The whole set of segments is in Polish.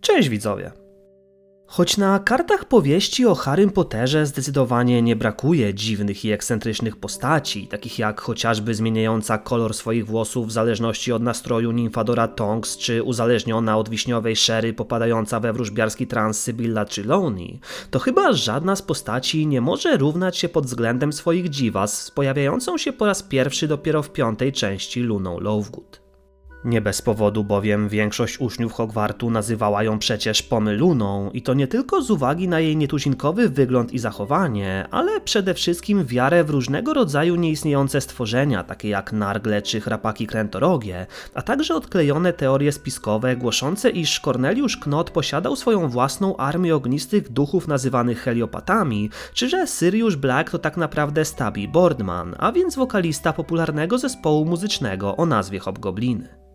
Cześć widzowie! Choć na kartach powieści o Harrym Potterze zdecydowanie nie brakuje dziwnych i ekscentrycznych postaci, takich jak chociażby zmieniająca kolor swoich włosów w zależności od nastroju Nymfadora Tonks, czy uzależniona od wiśniowej Sherry popadająca we wróżbiarski trans Sybilla Trelawney, to chyba żadna z postaci nie może równać się pod względem swoich dziwas z pojawiającą się po raz pierwszy dopiero w piątej części Luną Lovegood. Nie bez powodu, bowiem większość uczniów Hogwartu nazywała ją przecież Pomyluną i to nie tylko z uwagi na jej nietuzinkowy wygląd i zachowanie, ale przede wszystkim wiarę w różnego rodzaju nieistniejące stworzenia, takie jak nargle czy chrapaki krętorogie, a także odklejone teorie spiskowe głoszące, iż Corneliusz Knot posiadał swoją własną armię ognistych duchów nazywanych heliopatami, czy że Sirius Black to tak naprawdę Stubby Boardman, a więc wokalista popularnego zespołu muzycznego o nazwie Hobgobliny.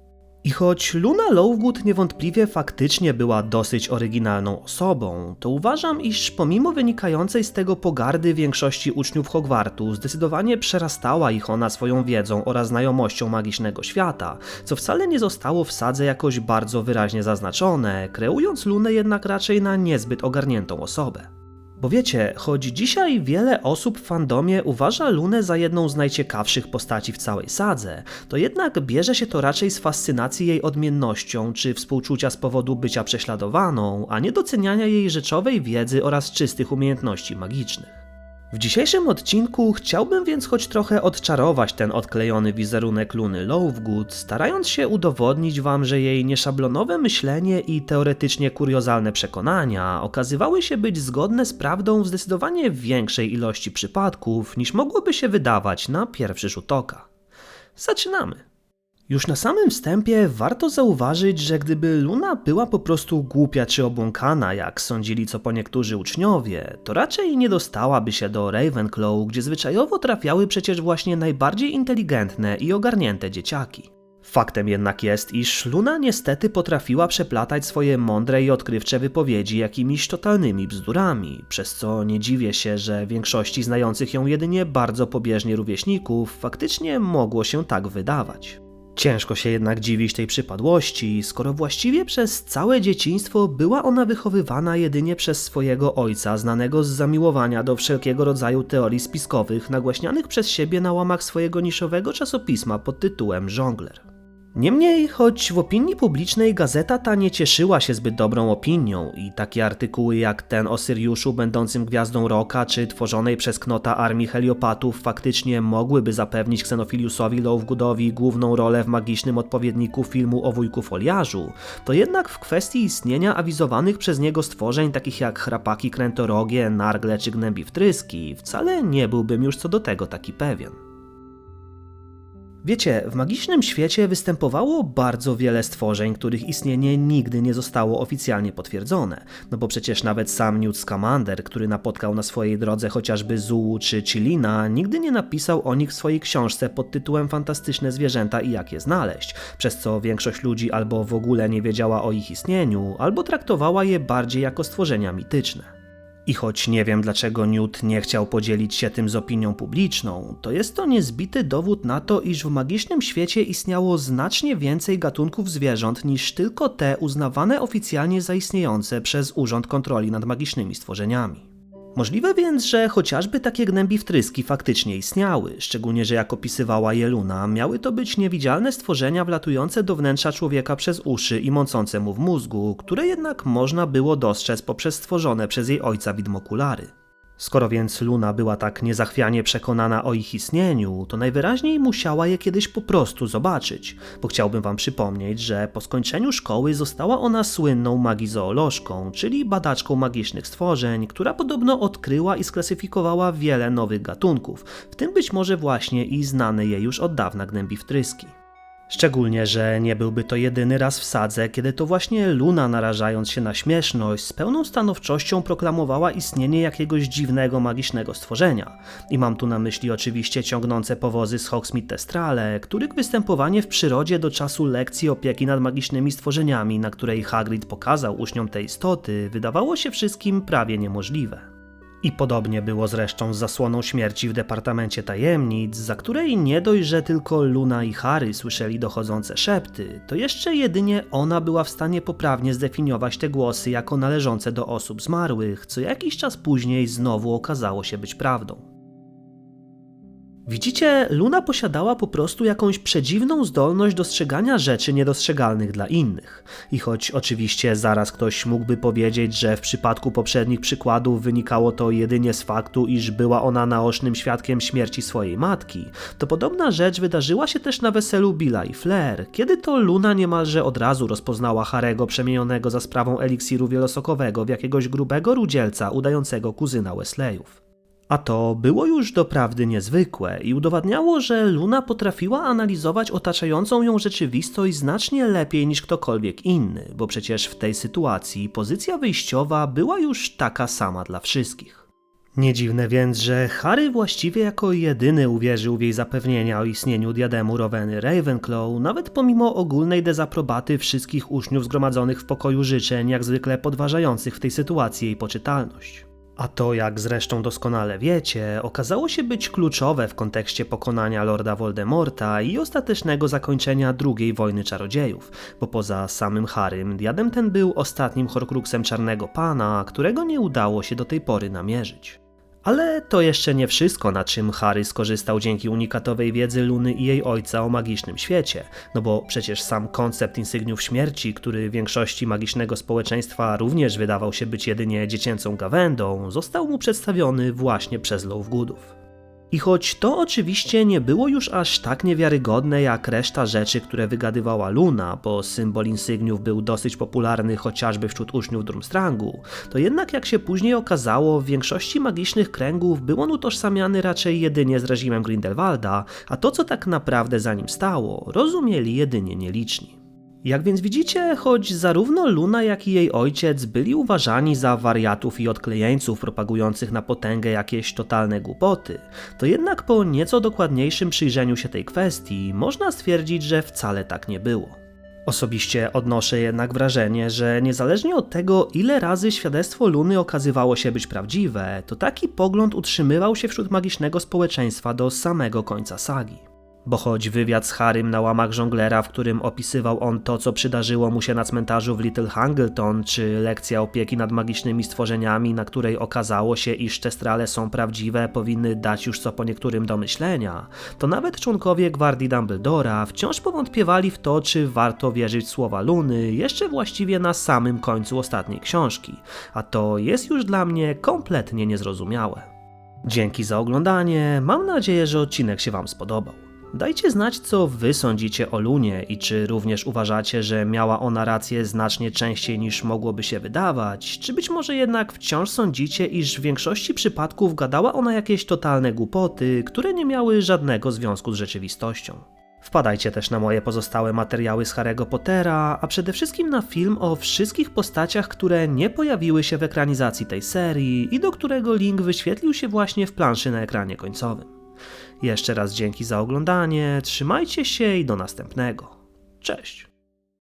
I choć Luna Lovegood niewątpliwie faktycznie była dosyć oryginalną osobą, to uważam, iż pomimo wynikającej z tego pogardy większości uczniów Hogwartu, zdecydowanie przerastała ich ona swoją wiedzą oraz znajomością magicznego świata, co wcale nie zostało w sadze jakoś bardzo wyraźnie zaznaczone, kreując Lunę jednak raczej na niezbyt ogarniętą osobę. Bo wiecie, choć dzisiaj wiele osób w fandomie uważa Lunę za jedną z najciekawszych postaci w całej sadze, to jednak bierze się to raczej z fascynacji jej odmiennością czy współczucia z powodu bycia prześladowaną, a nie doceniania jej rzeczowej wiedzy oraz czystych umiejętności magicznych. W dzisiejszym odcinku chciałbym więc choć trochę odczarować ten odklejony wizerunek Luny Lovegood, starając się udowodnić wam, że jej nieszablonowe myślenie i teoretycznie kuriozalne przekonania okazywały się być zgodne z prawdą w zdecydowanie większej ilości przypadków, niż mogłoby się wydawać na pierwszy rzut oka. Zaczynamy! Już na samym wstępie warto zauważyć, że gdyby Luna była po prostu głupia czy obłąkana, jak sądzili co po niektórzy uczniowie, to raczej nie dostałaby się do Ravenclaw, gdzie zwyczajowo trafiały przecież właśnie najbardziej inteligentne i ogarnięte dzieciaki. Faktem jednak jest, iż Luna niestety potrafiła przeplatać swoje mądre i odkrywcze wypowiedzi jakimiś totalnymi bzdurami, przez co nie dziwię się, że większości znających ją jedynie bardzo pobieżnie rówieśników faktycznie mogło się tak wydawać. Ciężko się jednak dziwić tej przypadłości, skoro właściwie przez całe dzieciństwo była ona wychowywana jedynie przez swojego ojca, znanego z zamiłowania do wszelkiego rodzaju teorii spiskowych, nagłaśnianych przez siebie na łamach swojego niszowego czasopisma pod tytułem Żongler. Niemniej, choć w opinii publicznej gazeta ta nie cieszyła się zbyt dobrą opinią i takie artykuły jak ten o Syriuszu będącym gwiazdą roka czy tworzonej przez Knota armii heliopatów faktycznie mogłyby zapewnić Xenofiliusowi Lovegoodowi główną rolę w magicznym odpowiedniku filmu o wujku foliarzu, to jednak w kwestii istnienia awizowanych przez niego stworzeń takich jak chrapaki krętorogie, nargle czy gnębi wtryski wcale nie byłbym już co do tego taki pewien. Wiecie, w magicznym świecie występowało bardzo wiele stworzeń, których istnienie nigdy nie zostało oficjalnie potwierdzone. No bo przecież nawet sam Newt Scamander, który napotkał na swojej drodze chociażby Zuu czy Chilina, nigdy nie napisał o nich w swojej książce pod tytułem Fantastyczne zwierzęta i jak je znaleźć, przez co większość ludzi albo w ogóle nie wiedziała o ich istnieniu, albo traktowała je bardziej jako stworzenia mityczne. I choć nie wiem dlaczego Newt nie chciał podzielić się tym z opinią publiczną, to jest to niezbity dowód na to, iż w magicznym świecie istniało znacznie więcej gatunków zwierząt niż tylko te uznawane oficjalnie za istniejące przez Urząd Kontroli nad Magicznymi Stworzeniami. Możliwe więc, że chociażby takie gnębi wtryski faktycznie istniały, szczególnie, że jak opisywała je Luna, miały to być niewidzialne stworzenia wlatujące do wnętrza człowieka przez uszy i mącące mu w mózgu, które jednak można było dostrzec poprzez stworzone przez jej ojca widmokulary. Skoro więc Luna była tak niezachwianie przekonana o ich istnieniu, to najwyraźniej musiała je kiedyś po prostu zobaczyć, bo chciałbym wam przypomnieć, że po skończeniu szkoły została ona słynną magizoolożką, czyli badaczką magicznych stworzeń, która podobno odkryła i sklasyfikowała wiele nowych gatunków, w tym być może właśnie i znane jej już od dawna gnębi wtryski. Szczególnie, że nie byłby to jedyny raz w sadze, kiedy to właśnie Luna, narażając się na śmieszność, z pełną stanowczością proklamowała istnienie jakiegoś dziwnego, magicznego stworzenia. I mam tu na myśli oczywiście ciągnące powozy z Hogsmeade Testrale, których występowanie w przyrodzie do czasu lekcji opieki nad magicznymi stworzeniami, na której Hagrid pokazał uczniom tej istoty, wydawało się wszystkim prawie niemożliwe. I podobnie było zresztą z zasłoną śmierci w Departamencie Tajemnic, za której nie dość, że tylko Luna i Harry słyszeli dochodzące szepty, to jeszcze jedynie ona była w stanie poprawnie zdefiniować te głosy jako należące do osób zmarłych, co jakiś czas później znowu okazało się być prawdą. Widzicie, Luna posiadała po prostu jakąś przedziwną zdolność dostrzegania rzeczy niedostrzegalnych dla innych. I choć oczywiście zaraz ktoś mógłby powiedzieć, że w przypadku poprzednich przykładów wynikało to jedynie z faktu, iż była ona naocznym świadkiem śmierci swojej matki, to podobna rzecz wydarzyła się też na weselu Billa i Flair, kiedy to Luna niemalże od razu rozpoznała Harego przemienionego za sprawą eliksiru wielosokowego w jakiegoś grubego rudzielca udającego kuzyna Wesleyów. A to było już doprawdy niezwykłe i udowadniało, że Luna potrafiła analizować otaczającą ją rzeczywistość znacznie lepiej niż ktokolwiek inny, bo przecież w tej sytuacji pozycja wyjściowa była już taka sama dla wszystkich. Nie dziwne więc, że Harry właściwie jako jedyny uwierzył w jej zapewnienia o istnieniu diademu Roweny Ravenclaw, nawet pomimo ogólnej dezaprobaty wszystkich uczniów zgromadzonych w pokoju życzeń, jak zwykle podważających w tej sytuacji jej poczytalność. A to, jak zresztą doskonale wiecie, okazało się być kluczowe w kontekście pokonania Lorda Voldemorta i ostatecznego zakończenia II wojny czarodziejów, bo poza samym Harrym, diadem ten był ostatnim Horcruxem Czarnego Pana, którego nie udało się do tej pory namierzyć. Ale to jeszcze nie wszystko, na czym Harry skorzystał dzięki unikatowej wiedzy Luny i jej ojca o magicznym świecie, no bo przecież sam koncept insygniów śmierci, który większości magicznego społeczeństwa również wydawał się być jedynie dziecięcą gawędą, został mu przedstawiony właśnie przez Lovegoodów. I choć to oczywiście nie było już aż tak niewiarygodne jak reszta rzeczy, które wygadywała Luna, bo symbol insygniów był dosyć popularny chociażby wśród uczniów Durmstrangu, to jednak jak się później okazało, w większości magicznych kręgów był on utożsamiany raczej jedynie z reżimem Grindelwalda, a to co tak naprawdę za nim stało, rozumieli jedynie nieliczni. Jak więc widzicie, choć zarówno Luna, jak i jej ojciec byli uważani za wariatów i odklejeńców propagujących na potęgę jakieś totalne głupoty, to jednak po nieco dokładniejszym przyjrzeniu się tej kwestii można stwierdzić, że wcale tak nie było. Osobiście odnoszę jednak wrażenie, że niezależnie od tego, ile razy świadectwo Luny okazywało się być prawdziwe, to taki pogląd utrzymywał się wśród magicznego społeczeństwa do samego końca sagi. Bo choć wywiad z Harrym na łamach żonglera, w którym opisywał on to, co przydarzyło mu się na cmentarzu w Little Hangleton, czy lekcja opieki nad magicznymi stworzeniami, na której okazało się, iż te strale są prawdziwe, powinny dać już co po niektórym do myślenia, to nawet członkowie gwardii Dumbledora wciąż powątpiewali w to, czy warto wierzyć w słowa Luny jeszcze właściwie na samym końcu ostatniej książki, a to jest już dla mnie kompletnie niezrozumiałe. Dzięki za oglądanie, mam nadzieję, że odcinek się Wam spodobał. Dajcie znać, co wy sądzicie o Lunie i czy również uważacie, że miała ona rację znacznie częściej niż mogłoby się wydawać, czy być może jednak wciąż sądzicie, iż w większości przypadków gadała ona jakieś totalne głupoty, które nie miały żadnego związku z rzeczywistością. Wpadajcie też na moje pozostałe materiały z Harry'ego Pottera, a przede wszystkim na film o wszystkich postaciach, które nie pojawiły się w ekranizacji tej serii i do którego link wyświetlił się właśnie w planszy na ekranie końcowym. Jeszcze raz dzięki za oglądanie, trzymajcie się i do następnego. Cześć!